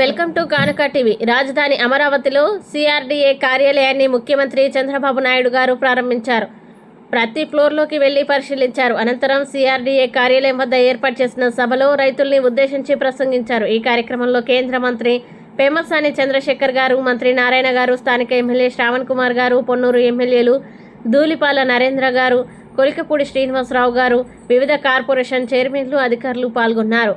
Welcome to కానుక TV. రాజధాని అమరావతిలో సిఆర్డీఏ కార్యాలయాన్ని ముఖ్యమంత్రి చంద్రబాబు నాయుడు గారు ప్రారంభించారు. ప్రతి ఫ్లోర్లోకి వెళ్ళి పరిశీలించారు. అనంతరం సిఆర్డీఏ కార్యాలయం వద్ద ఏర్పాటు చేసిన సభలో రైతుల్ని ఉద్దేశించి ప్రసంగించారు. ఈ కార్యక్రమంలో కేంద్ర మంత్రి పేమసాని చంద్రశేఖర్ గారు మంత్రి నారాయణ గారు స్థానిక ఎమ్మెల్యే శ్రావణ్ కుమార్ గారు పొన్నూరు ఎమ్మెల్యేలు ధూలిపాల నరేంద్ర గారు కొలికపూడి శ్రీనివాసరావు గారు వివిధ కార్పొరేషన్ చైర్మన్లు అధికారులు పాల్గొన్నారు.